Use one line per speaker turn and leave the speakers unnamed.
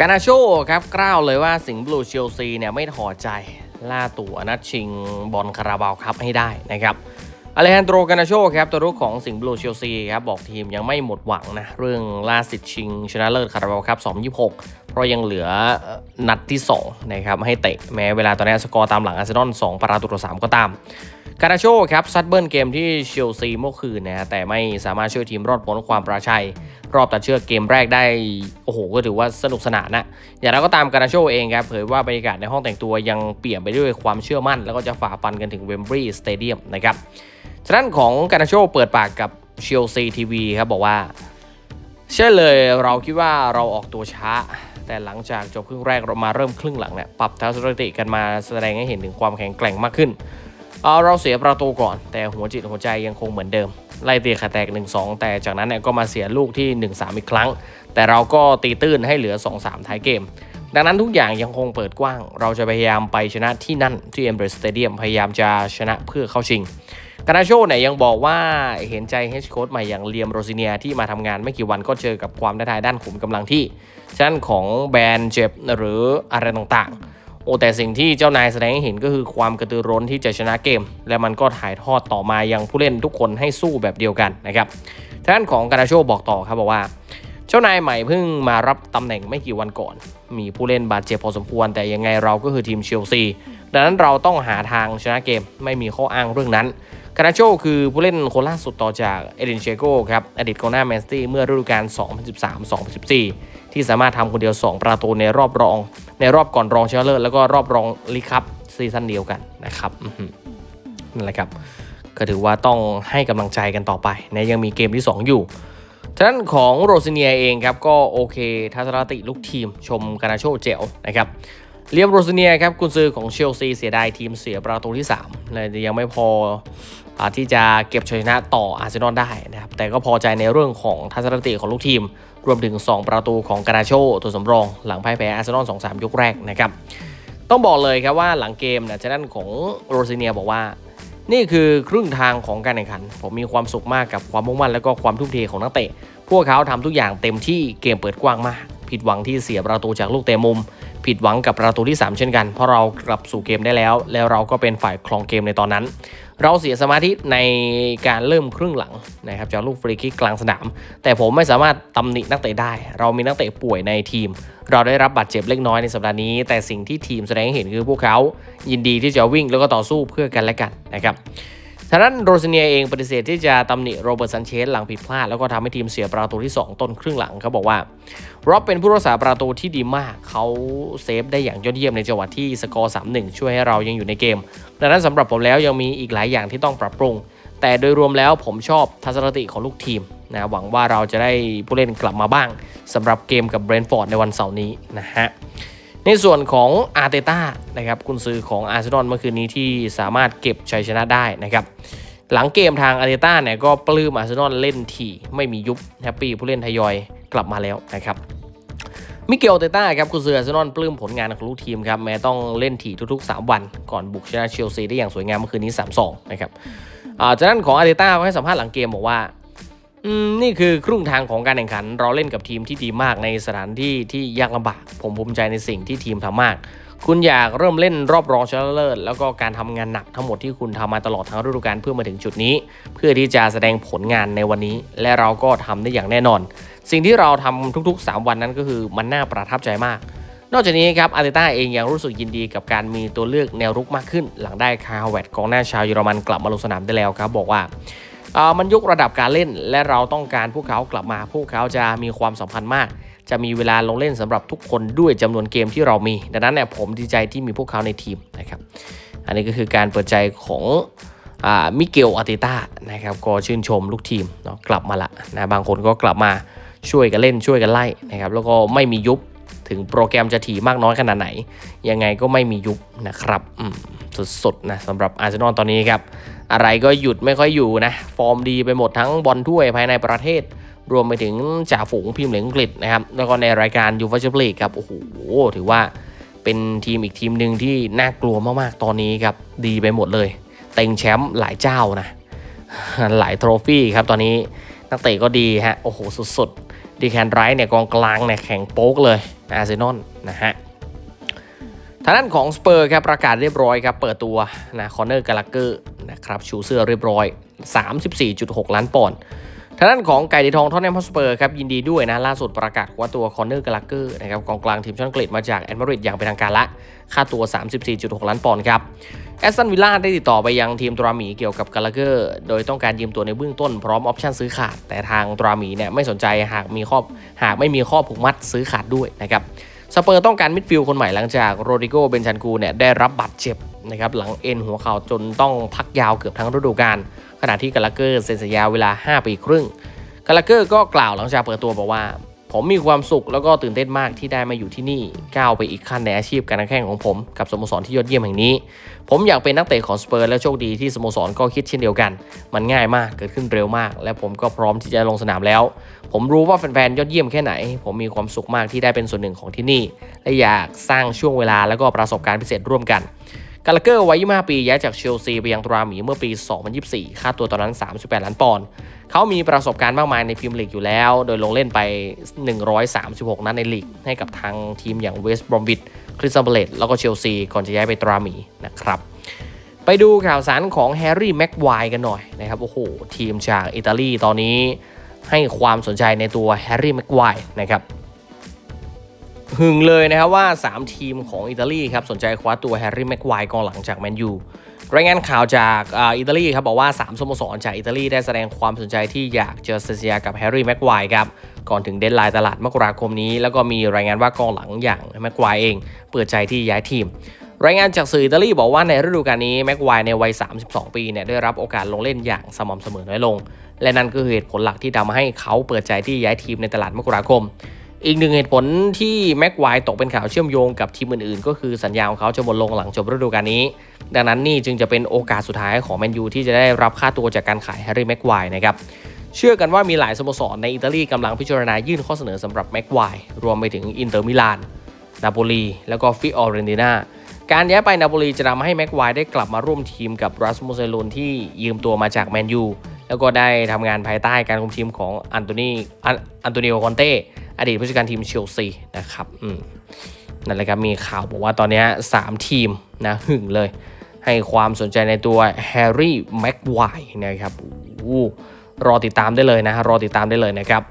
กานาโชครับกล่าวเลยว่าสิงห์บลูเชลซีเนี่ยไม่ถอดใจล่าตัวนัดชิงบอลคาราบาวครับให้ได้นะครับอเลฮันโดรกานาโชครับตัวรุกของสิงห์บลูเชลซีครับบอกทีมยังไม่หมดหวังนะเรื่องล่าสิทธิ์ชิงชนะเลิศคาราบาวครับ226 เพราะยังเหลือนัดที่2นะครับให้เตะแม้เวลาตอนนี้สกอร์ตามหลังอาร์เซนอล2ประตูต่อ3ก็ตามกานาโชครับซัดเบิลเกมที่เชลซีเมื่อคืนนะฮะแต่ไม่สามารถช่วยทีมรอดพ้นความปราชัย รอบตัดเชือกเกมแรกได้ โอ้โห ก็ถือว่าสนุกสนานนะ อย่างไรก็ตามกานาโชเองครับ เผยว่าบรรยากาศในห้องแต่งตัวยังเปลี่ยนไปด้วยความเชื่อมั่น แล้วก็จะฝ่าฟันกันถึงเวมบรีย์สเตเดียมนะครับฉะนั้นของกานาโชเปิดปากกับเชลซีทีวีครับบอกว่าเชื่อเลยเราคิดว่าเราออกตัวช้า แต่หลังจากจบครึ่งแรกเรามาเริ่มครึ่งหลังเนี่ยปรับทัศนคติกันมาแสดงให้เห็นถึงความแข็งแกร่งมากขึ้น เอาเราเสียประตูก่อน แต่หัวจิตหัวใจยังคงเหมือนเดิม ไล่ตีขาแตก 1-2 แต่จากนั้นเนี่ยก็มาเสียลูกที่ 1-3 อีกครั้ง แต่เราก็ตีตื้นให้เหลือ 2-3 ท้ายเกม ดังนั้นทุกอย่างยังคงเปิดกว้าง เราจะพยายามไปชนะที่นั่นที่เอมเบรสสเตเดียมพยายามจะชนะเพื่อเข้าชิงกานาโชเนี่ยยังบอกว่าเห็นใจเฮดโค้ชใหม่อย่างเลียมโรซิเนียที่มาทำงานไม่กี่วันก็เจอกับความท้าทายด้านขุมกำลังที่ชั้นของแบรนด์เจ็บหรืออะไรต่างๆ โอ้แต่สิ่งที่เจ้านายแสดงให้เห็นก็คือความกระตือร้นที่จะชนะเกม และมันก็ถ่ายทอดต่อมายังผู้เล่นทุกคนให้สู้แบบเดียวกันนะครับท่านของกานาโชบอกต่อครับบอกว่า เจ้านายใหม่เพิ่งมารับตำแหน่งไม่กี่วันก่อน มีผู้เล่นบาดเจ็บพอสมควร แต่ยังไงเราก็คือทีมเชลซีดังนั้นเราต้องหาทางชนะเกมไม่มีข้ออ้างเรื่องนั้น คานาโชคือผู้เล่นคนล่าสุดต่อจากเอเดนเชโกครับอดีตกองหน้าแมนซิตี้เมื่อฤดูกาล 2013-2014 ที่สามารถทำคนเดียว 2 ประตูในรอบรอง ในรอบก่อนรองชนะเลิศแล้วก็รอบรองลีกคัพซีซั่นเดียวกันนะครับนั่นแหละครับ ก็ถือว่าต้องให้กำลังใจกันต่อไปนะยังมีเกมที่ 2 อยู่ฉะนั้นของโรซิเนียเองครับก็โอเคทัศนติลูกทีมชมกานาโชเจลนะครับเลียมโรซิเนียครับกุนซือของเชลซีเสียดายทีมเสียประตูที่3เลยยังไม่พอ ที่จะเก็บชัยชนะต่ออาร์เซนอลได้นะครับแต่ก็พอใจในเรื่องของทัศนคติของลูกทีม รวมถึง 2 ประตูของกานาโชตัวสำรอง หลังพ่ายแพ้อาร์เซนอล2-3ยกแรกนะครับต้องบอกเลยครับว่าหลังเกมนี่ยฉะนั้นของโรซิเนียบอกว่า นี่คือครึ่งทางของการแข่งขัน ผมมีความสุขมากกับความมุ่งมั่นและก็ความทุ่มเทของนักเตะ พวกเขาทำทุกอย่างเต็มที่เกมเปิดกว้างมาก ผิดหวังที่เสียประตูจากลูกเตะมุม ผิดหวังกับประตูที่ 3 เช่นกัน เพราะเรากลับสู่เกมได้แล้ว แล้วเราก็เป็นฝ่ายครองเกมในตอนนั้น เราเสียสมาธิในการเริ่มครึ่งหลังนะครับจากลูกฟรีคิกกลางสนาม แต่ผมไม่สามารถตำหนินักเตะได้ เรามีนักเตะป่วยในทีม เราได้รับบาดเจ็บเล็กน้อยในสัปดาห์นี้ แต่สิ่งที่ทีมแสดงให้เห็นคือพวกเขา ยินดีที่จะวิ่งแล้วก็ต่อสู้เพื่อกันและกันนะครับ ทางด้านโรซิเนียเองปฏิเสธที่จะตำหนิโรเบิร์ตซันเชสหลังผิดพลาด แล้วก็ทำให้ทีมเสียประตูที่ 2 ต้นครึ่งหลังเขาบอกว่าร็อบเป็นผู้รักษาประตูที่ดีมาก เขาเซฟได้อย่างยอดเยี่ยมในจังหวะที่สกอร์ 3-1 ช่วยให้เรายังอยู่ในเกม ดังนั้นสำหรับผมแล้วยังมีอีกหลายอย่างที่ต้องปรับปรุง แต่โดยรวมแล้วผมชอบทัศนคติของลูกทีมนะหวังว่าเราจะได้ผู้เล่นกลับมาบ้างสำหรับเกมกับเบรนฟอร์ดในวันเสาร์นี้นะฮะ ในส่วนของอาร์เตต้านะครับกุนซือของอาร์เซนอลเมื่อคืนนี้ที่สามารถเก็บชัยชนะได้นะครับหลังเกมทางอาร์เตต้าเนี่ยก็ปลื้มอาร์เซนอลเล่นทีไม่มียุบแฮปปี้ผู้เล่นทยอยกลับมาแล้วนะครับมิเกลเตต้าครับกุนซืออาร์เซนอลปลื้มผลงานของลูกทีมครับแม้ต้องเล่นถี่ทุกๆ 3 วัน ก่อนบุกชนะเชลซีได้อย่างสวยงามเมื่อคืนนี้ 3-2 นะครับจากนั้นของอาร์เตต้าก็ให้สัมภาษณ์หลังเกมบอกว่า นี่คือครึ่งทางของการแข่งขัน เราเล่นกับทีมที่ดีมากในสถานที่ที่ยากลำบาก ผมภูมิใจในสิ่งที่ทีมทำมาก คุณอยากเริ่มเล่นรอบรองชนะเลิศแล้วก็การทำงานหนักทั้งหมดที่คุณทำมาตลอดทั้งฤดูกาลเพื่อมาถึงจุดนี้ เพื่อที่จะแสดงผลงานในวันนี้ และเราก็ทำได้อย่างแน่นอน สิ่งที่เราทำทุกๆ 3 วันนั้นก็คือมันน่าประทับใจมากนอกจากนี้ครับอาร์เตต้าเองยังรู้สึกยินดีกับการมีตัวเลือกแนวรุกมากขึ้น หลังได้คาร์แวตกองหน้าชาวเยอรมันกลับมาลงสนามได้แล้วครับ บอกว่า มันยกระดับการเล่น และเราต้องการพวกเขากลับมา พวกเขาจะมีความสำคัญมาก จะมีเวลาลงเล่นสำหรับทุกคนด้วยจำนวนเกมที่เรามี ดังนั้นเนี่ยผมดีใจที่มีพวกเขาในทีมนะครับ อันนี้ก็คือการเปิดใจของอมิเกลอาร์เตต้านะครับก็ชื่นชมลูกทีมเนาะกลับมาละนะบางคนก็กลับมาช่วยกันเล่นช่วยกันไล่นะครับแล้วก็ไม่มียุบถึงโปรแกรมจะถี่มากน้อยขนาดไหน ยังไงก็ไม่มียุบนะครับอืม สุดๆนะสำหรับอาร์เซนอลตอนนี้ครับ อะไรก็หยุดไม่ค่อยอยู่นะ ฟอร์มดีไปหมดทั้งบอลถ้วยภายในประเทศ รวมไปถึงจ่าฝูงพิมพ์เหลืองอังกฤษนะครับ แล้วก็ในรายการยูฟ่าแชมเปี้ยนลีกครับ โอ้โห ถือว่าเป็นทีมอีกทีมหนึ่งที่น่ากลัวมากๆ ตอนนี้ครับ ดีไปหมดเลย เต็งแชมป์หลายเจ้านะ หลายโทรฟี่ครับตอนนี้นักเตะก็ดีฮะ โอ้โห สุดๆ ดีแคนไรท์เนี่ยกองกลางเนี่ยแข่งโป๊กเลยอาร์เซนอลนะฮะ ทางด้านของสเปอร์ครับประกาศเรียบร้อยครับเปิดตัวนะคอนเนอร์กาลาเกอร์นะครับชูเสื้อเรียบร้อย 34.6 ล้านปอนด์ทางด้านของไก่ดีทองทอนแนมฮอสเปอร์ครับยินดีด้วยนะล่าสุดประกาศว่าตัวคอนเนอร์กาลาเกอร์นะครับกองกลางทีมชาติอังกฤษมาจากแอนมาริดอย่างเป็นทางการละ ค่าตัว 34.6 ล้านปอนด์ครับแอสตันวิลล่าได้ติดต่อไปยังทีมตราหมีเกี่ยวกับกาลาเกอร์ โดยต้องการยืมตัวในเบื้องต้นพร้อมออปชั่นซื้อขาด แต่ทางตราหมีเนี่ยไม่สนใจหากมีข้อหากไม่มีข้อผูกมัดซื้อขาดด้วยนะครับ สเปอร์ต้องการมิดฟิลด์คนใหม่หลังจากโรดิโกเบนชันกูเนี่ยได้รับบาดเจ็บนะครับหลังเอ็นหัวเข่าจนต้องพักยาวเกือบทั้งฤดูกาลขณะที่กาลาเกอร์เซ็นสัญญาเวลา 5 ปีครึ่งกาลาเกอร์ก็กล่าวหลังจากเปิดตัวบอกว่า ผมมีความสุขแล้วก็ตื่นเต้นมากที่ได้มาอยู่ที่นี่ก้าวไปอีกขั้นในอาชีพการแข่งของผมกับสโมสรที่ยอดเยี่ยมแห่งนี้ ผมอยากเป็นนักเตะของสเปอร์และโชคดีที่สโมสรก็คิดเช่นเดียวกัน มันง่ายมากเกิดขึ้นเร็วมาก และผมก็พร้อมที่จะลงสนามแล้ว ผมรู้ว่าแฟนๆยอดเยี่ยมแค่ไหน ผมมีความสุขมากที่ได้เป็นส่วนหนึ่งของที่นี่ และอยากสร้างช่วงเวลาและก็ประสบการณ์พิเศษร่วมกัน กาลเกอร์วัย25ปีย้ายจากเชลซีไปยังตราหมีเมื่อปี 2024 ค่าตัวตอนนั้น 38 ล้านปอนด์เขามีประสบการณ์มากมายในพรีเมียร์ลีกอยู่แล้ว โดยลงเล่นไป 136 นัดในลีก ให้กับทางทีมอย่างเวสต์บรอมวิดคริสตัลเบเลตแล้วก็เชลซีก่อนจะย้ายไปตราหมีนะครับไปดูข่าวสารของแฮร์รี่แม็กไวร์กันหน่อยนะครับโอ้โหทีมจากอิตาลีตอนนี้ให้ความสนใจในตัวแฮร์รี่แม็กไวร์นะครับ หึงเลยนะครับว่า 3 ทีมของอิตาลีครับสนใจคว้าตัวแฮร์รี่แม็กไวร์กองหลังจากแมนยูรายงานข่าวจากอิตาลีครับบอกว่า 3สโมสรจากอิตาลีได้แสดงความสนใจที่อยากเจอเซเซียกับแฮร์รี่แม็กไวร์ครับก่อนถึงเดนไลน์ตลาดมกราคมนี้ แล้วก็มีรายงานว่ากองหลังอย่างแม็กไวร์เอง เปิดใจที่ย้ายทีมรายงานจากสื่ออิตาลีบอกว่าในฤดูกาลนี้แม็กไวร์ในวัย 32 ปีเนี่ยได้รับโอกาสลงเล่นอย่างสม่ำเสมอน้อยลง และนั่นคือเหตุผลหลักที่ทำให้เขาเปิดใจที่ย้ายทีมในตลาดมกราคม อีกหนึ่งเหตุผลที่แม็กไวตกเป็นข่าวเชื่อมโยงกับทีมอื่นๆ ก็คือสัญญาของเขาจะหมดลงหลังจบฤดูกาลนี้ ดังนั้นนี่จึงจะเป็นโอกาสสุดท้ายของแมนยูที่จะได้รับค่าตัวจากการขายแฮร์รี่แม็กไวนะครับเชื่อกันว่ามีหลายสโมสรในอิตาลีกำลังพิจารณายื่นข้อเสนอสำหรับแม็กไวร์รวมไปถึงอินเตอร์มิลานนาโปลีแล้วก็ฟิออเรนตินาการย้ายไปนาโปลีจะทำให้แม็กไวได้กลับมาร่วมทีมกับรัสมุสเซลูนที่ยืมตัวมาจากแมนยูแล้วก็ได้ทำงานภายใต้การคุมทีมของอันโตนีอันโตนิโอคอนเต้ อดีตผู้จัดการทีมเชลซีนะครับอืมนั่นแหละครับมีข่าวบอกว่าตอนนี้ 3 ทีมนะหึงเลย ให้ความสนใจในตัวแฮร์รี่แม็กไวร์นะครับอรอติดตามได้เลยนะรอติดตามได้เลยนะครับ